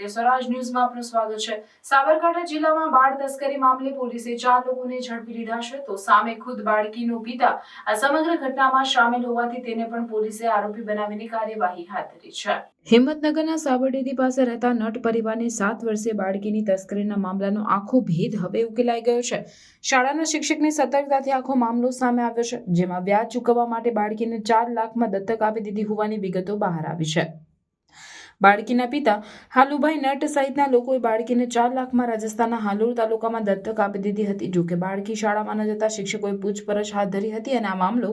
સત્ય સ્વરાજ ન્યૂઝમાં આપનું સ્વાગત છે. સાબરકાંઠા જિલ્લામાં બાળ તસ્કરી મામલે પોલીસે ચાર લોકોને ઝડપી લીધા છે. તો સામે ખુદ બાળકીનો પિતા આ સમગ્ર ઘટનામાં સામેલ હોવાથી તેને પણ પોલીસે આરોપી બનાવીને કાર્યવાહી હાથ ધરી છે. હિંમતનગરના સાબરડેરી પાસે રહેતા નટ પરિવારની સાત વર્ષીય બાળકીની તસ્કરીના મામલાનો આખો ભેદ હવે ઉકેલાઈ ગયો છે. શાળાના શિક્ષકની સતર્કતાથી આખો મામલો સામે આવ્યો છે, જેમાં વ્યાજ ચૂકવવા માટે બાળકીને ચાર લાખમાં દત્તક આપી દીધી હોવાની વિગતો બહાર આવી છે. બાળકીના પિતા હાલુભાઈ નટ સહિતના લોકોએ બાળકીને ચાર લાખમાં રાજસ્થાનના હાલુર તાલુકામાં દત્તક આપી દીધી હતી. જોકે બાળકી શાળામાં ન જતા શિક્ષકોએ પૂછપરછ હાથ ધરી હતી અને આ મામલો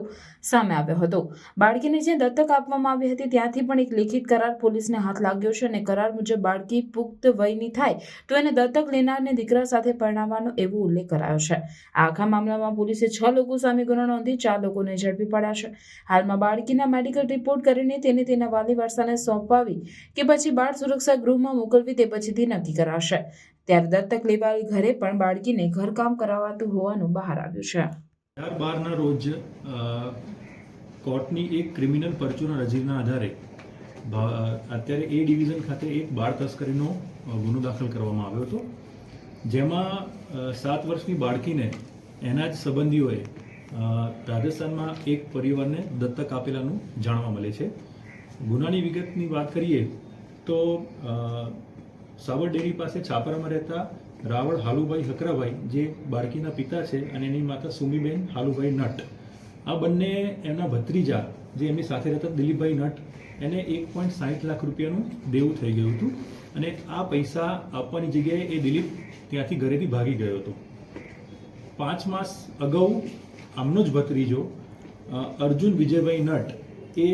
સામે આવ્યો હતો. બાળકીને જે દત્તક આપવામાં આવી હતી ત્યાંથી પણ એક લેખિત કરાર પોલીસને હાથ લાગ્યો છે અને કરાર મુજબ બાળકી પુખ્ત વયની થાય તો એને દત્તક લેનારને દીકરા સાથે પરણાવવાનો એવો ઉલ્લેખ કરાયો છે. આખા મામલામાં પોલીસે છ લોકો સામે ગુનો નોંધી ચાર લોકોને ઝડપી પડ્યા છે. હાલમાં બાળકીના મેડિકલ રિપોર્ટ કરીને તેને તેના વાલી વારસાને સોંપાવી કે પછી બાળ સુરક્ષા ગૃહમાં મોકલવી તે પછીથી નક્કી કરાશે. ત્યારે દત્તક લેવાયેલ ઘરે પણ બાળકીને ઘરકામ કરાવાતું હોવાનું બહાર આવ્યું છે. ચાર બારના રોજ કોર્ટની એક ક્રિમિનલ પરચુના રજીના આધારે અત્યારે એ ડિવિઝન ખાતે એક બાળ તસ્કરીનો ગુનો દાખલ કરવામાં આવ્યો હતો. જેમાં સાત વર્ષની બાળકીને એના જ સંબંધીઓએ રાજસ્થાનમાં એક પરિવારને દત્તક આપેલાનું જાણવા મળે છે. ગુનાની વિગતની વાત કરીએ તો સાવર ડેરી પાસે છાપરામાં રહેતા રાવળ હાલુભાઈ હકરાભાઈ, જે બાળકીના પિતા છે અને એની માતા સુમીબેન હાલુભાઈ નટ. આ બંને એમના ભત્રીજા, જે એમની સાથે રહેતા દિલીપભાઈ નટ, એને એક પોઈન્ટ સાઠ લાખ રૂપિયાનું દેવું થઈ ગયું હતું અને આ પૈસા આપવાની જગ્યાએ એ દિલીપ ત્યાંથી ઘરેથી ભાગી ગયો હતો. પાંચ માસ અગાઉ આમનો જ ભત્રીજો અર્જુન વિજયભાઈ નટ એ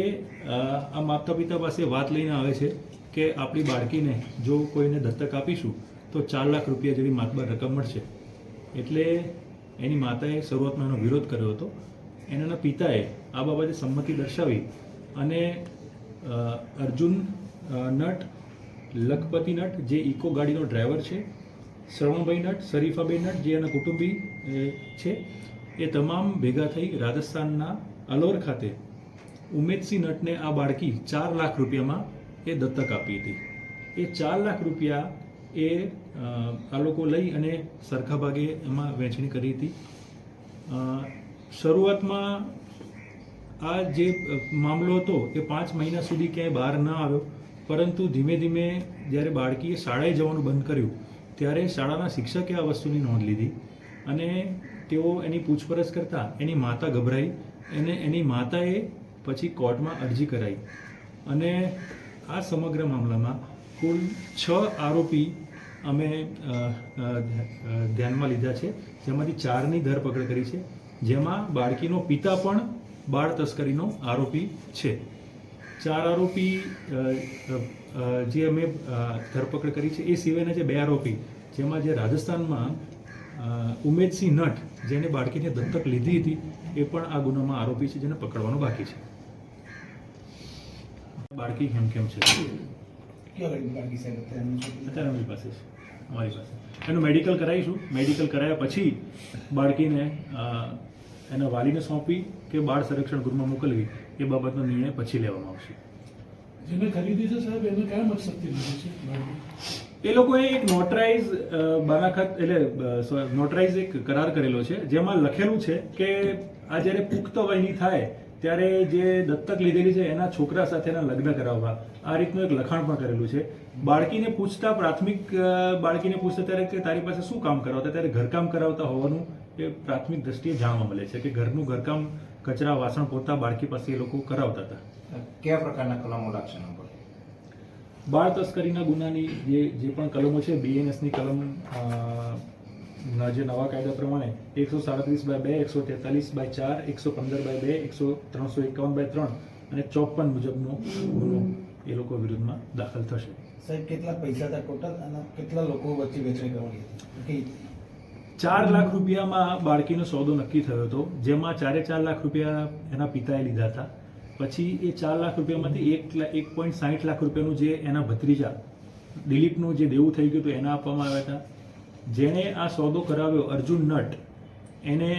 આ માતા પિતા પાસે વાત લઈને આવે છે કે આપણી બાળકીને જો કોઈને દત્તક આપીશું, તો ચાર લાખ રૂપિયા જેવી માતબર રકમ મળશે. એટલે એની માતાએ શરૂઆતમાં એનો વિરોધ કર્યો હતો. એના પિતાએ આ બાબતે સંમતિ દર્શાવી અને અર્જુન નટ, લખપતિ નટ, જે ઇકો ગાડીનો ડ્રાઈવર છે, શ્રવણભાઈ નટ શરીફાભાઈ નટ, જે એના કુટુંબી છે, એ તમામ ભેગા થઈ રાજસ્થાનના અલોર ખાતે ઉમેદસિંહ નટને આ બાળકી ચાર લાખ રૂપિયામાં એ દત્તક આપી હતી. એ ચાર લાખ રૂપિયા એ આ લોકો લઈ અને સરખા ભાગે એમાં વહેંચણી કરી હતી. શરૂઆતમાં આ જે મામલો હતો એ પાંચ મહિના સુધી ક્યાંય બહાર ન આવ્યો. પરંતુ ધીમે ધીમે જ્યારે બાળકીએ શાળાએ જવાનું બંધ કર્યું, ત્યારે શાળાના શિક્ષકે આ વસ્તુની નોંધ લીધી અને તેઓ એની પૂછપરછ કરતા એની માતા ગભરાઈ અને એની માતાએ પછી કોર્ટમાં અરજી કરાઈ. અને આ સમગ્ર મામલામાં કુલ છ આરોપી અમે ધ્યાનમાં લીધા છે. જેમાંથી ચારની ધરપકડ કરી છે. જેમાં બાળકીનો પિતા પણ બાળ તસ્કરીનો આરોપી છે. ચાર આરોપી જે અમે ધરપકડ કરી છે એ સિવાયના જે બે આરોપી, જેમાં જે રાજસ્થાનમાં ઉમેદસિંહ નટ, જેને બાળકીને દત્તક લીધી હતી, એ પણ આ ગુનામાં આરોપી છે, જેને પકડવાનો બાકી છે. બાળકી કેમ કેમ છે? અત્યારે અમારી પાસે છે. અમારી પાસે એનું મેડિકલ કરાવીશું. મેડિકલ કરાયા પછી બાળકીને એના વાલીને સોંપી કે બાળ સંરક્ષણ ગૃહમાં મોકલવી એ બાબતનો નિર્ણય પછી લેવામાં આવશે. જેને ખરીદી છે સાહેબ એને કયા મકસદથી લીધી છે એ લોકોએ એક નોટરાઇઝ બાનાખત એટલે નોટરાઇઝ એક કરાર કરેલો છે જેમાં લખેલું છે કે આ જ્યારે પુખ્ત વયની થાય ત્યારે જે દત્તક લીધેલી છે એના છોકરા સાથેના લગ્ન કરાવવા આ રીતનું એક લખાણ પણ કરેલું છે. બાળકીને પૂછતા પ્રાથમિક બાળકીને પૂછતા ત્યારે કે તારી પાસે શું કામ કરાવતા? ત્યારે ઘરકામ કરાવતા હોવાનું એ પ્રાથમિક દ્રષ્ટિએ જાણવા મળે છે કે ઘરનું ઘરકામ કચરા વાસણ પોતા બાળકી પાસે એ લોકો કરાવતા હતા. કયા પ્રકારના કલમો લાગશે બાળ તસ્કરીના ગુનાની જે જે પણ કલમો છે બીએનએસની કલમ જે નવા કાયદા પ્રમાણે એકસો સાડત્રીસ બાય બે એકસો તેતાલીસ બાય ચાર એકસો પંદર બાય બે એકસો ત્રણસો એકાવન બાય ત્રણ અને ચોપન મુજબનો ગુનો એ લોકો વિરુદ્ધમાં દાખલ થશે. સાહેબ કેટલા પૈસા હતા ટોટલ અને કેટલા લોકો વચ્ચે વેચાઈ કરવાની ચાર લાખ રૂપિયામાં બાળકીનો સોદો નક્કી થયો હતો જેમાં ચારે ચાર લાખ રૂપિયા એના પિતાએ લીધા હતા. પછી એ ચાર લાખ રૂપિયામાંથી એક એક પોઈન્ટ સાઠ લાખ રૂપિયાનું જે એના ભત્રીજા દિલીપનું જે દેવું થઈ ગયું હતું એના આપવામાં આવ્યા હતા. જેણે આ સોદો કરાવ્યો અર્જુન નટ, એને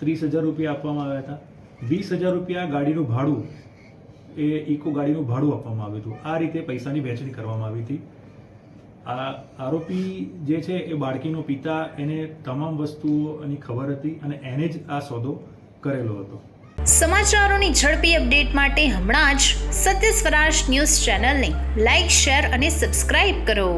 ત્રીસ હજાર રૂપિયા આપવામાં આવ્યા હતા. વીસ હજાર રૂપિયા ગાડીનું ભાડું, એ ઇકો ગાડીનું ભાડું આપવામાં આવ્યું હતું. આ રીતે પૈસાની વહેંચણી કરવામાં આવી હતી. આ આરોપી જે છે એ બાળકીનો પિતા, એને તમામ વસ્તુઓની ખબર હતી અને એને જ આ સોદો કરેલો હતો. સમાચારોની ઝડપી અપડેટ માટે હમણાં જ સત્ય સ્વરાજ ન્યૂઝ ચેનલને લાઇક શેર અને સબસ્ક્રાઇબ કરો.